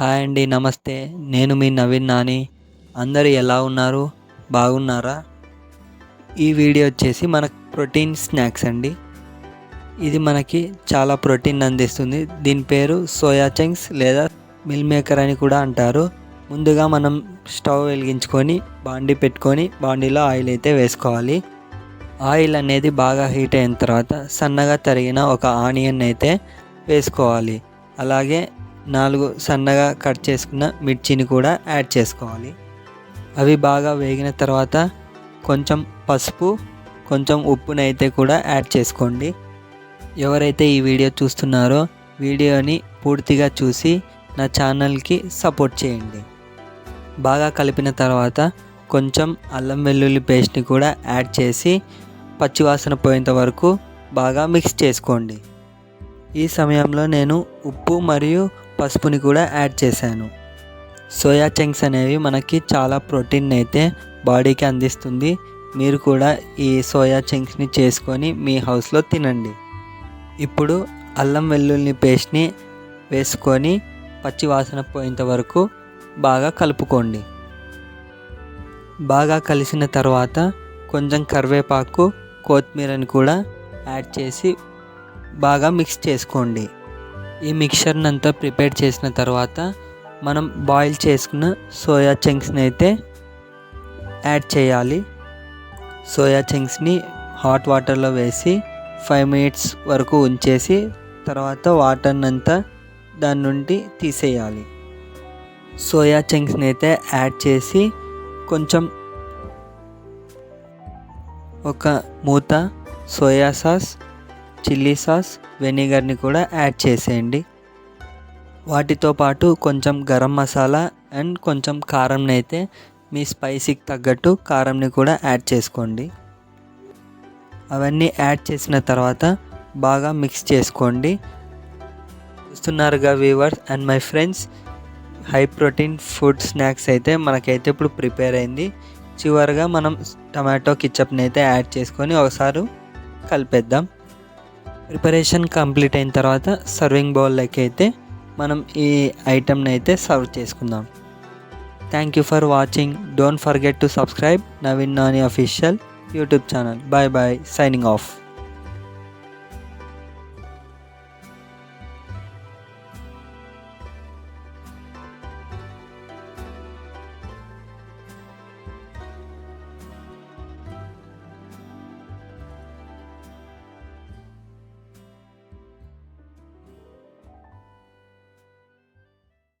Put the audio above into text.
Hi అండి నమస్తే. నేను మీ నవీన్ నాని. అందరూ ఎలా ఉన్నారు? బాగున్నారా? ఈ వీడియో వచ్చేసి మన ప్రోటీన్ స్నాక్స్ అండి. ఇది మనకి చాలా ప్రోటీన్ అందిస్తుంది. దీని పేరు సోయా చంక్స్ లేదా మిల్ మేకర్ అని కూడా అంటారు. ముందుగా మనం స్టవ్ వెలిగించుకొని బాండీ పెట్టుకొని బాండీలో ఆయిల్ అయితే వేసుకోవాలి. ఆయిల్ అనేది బాగా హీట్ అయిన తర్వాత సన్నగా తరిగిన ఒక ఆనియన్ అయితే వేసుకోవాలి. అలాగే నాలుగు సన్నగా కట్ చేసుకున్న మిర్చిని కూడా యాడ్ చేసుకోవాలి. అవి బాగా వేగిన తర్వాత కొంచెం పసుపు కొంచెం ఉప్పునైతే కూడా యాడ్ చేసుకోండి. ఎవరైతే ఈ వీడియో చూస్తున్నారో వీడియోని పూర్తిగా చూసి నా ఛానల్కి సపోర్ట్ చేయండి. బాగా కలిపిన తర్వాత కొంచెం అల్లం వెల్లుల్లి పేస్ట్ని కూడా యాడ్ చేసి పచ్చివాసన పోయేంత వరకు బాగా మిక్స్ చేసుకోండి. ఈ సమయంలో నేను ఉప్పు మరియు పసుపుని కూడా యాడ్ చేశాను. సోయా చంక్స్ అనేవి మనకి చాలా ప్రోటీన్ అయితే బాడీకి అందిస్తుంది. మీరు కూడా ఈ సోయా చంక్స్ని చేసుకొని మీ హౌస్లో తినండి. ఇప్పుడు అల్లం వెల్లుల్లి పేస్ట్ని వేసుకొని పచ్చి వాసన పోయేంత వరకు బాగా కలుపుకోండి. బాగా కలిసిన తర్వాత కొంచెం కరివేపాకు కొత్తిమీరని కూడా యాడ్ చేసి బాగా మిక్స్ చేసుకోండి. ఈ మిక్చర్ని అంతా ప్రిపేర్ చేసిన తర్వాత మనం బాయిల్ చేసుకున్న సోయా చంక్స్ని అయితే యాడ్ చేయాలి. సోయా చంక్స్ని హాట్ వాటర్లో వేసి ఫైవ్ మినిట్స్ వరకు ఉంచేసి తర్వాత వాటర్ని అంతా దాని నుండి తీసేయాలి. సోయా చంక్స్ని అయితే యాడ్ చేసి కొంచెం ఒక మూత సోయా సాస్ చిల్లీ సాస్ వెనిగర్ని కూడా యాడ్ చేసేయండి. వాటితో పాటు కొంచెం గరం మసాలా అండ్ కొంచెం కారంని అయితే మీ స్పైసీకి తగ్గట్టు కారంని కూడా యాడ్ చేసుకోండి. అవన్నీ యాడ్ చేసిన తర్వాత బాగా మిక్స్ చేసుకోండి. చూస్తున్నారుగా viewers and my friends high protein food snacks అయితే మనకైతే ఇప్పుడు ప్రిపేర్ అయింది. చివరిగా మనం టమాటో కిచప్ని అయితే యాడ్ చేసుకొని ఒకసారి కలిపేద్దాం. ప్రిపరేషన్ కంప్లీట్ అయిన తర్వాత సర్వింగ్ బౌల్లోకి అయితే మనం ఈ ఐటమ్ని అయితే సర్వ్ చేసుకుందాం. Thank you for watching don't forget to subscribe Naveen Nani official YouTube channel bye bye signing off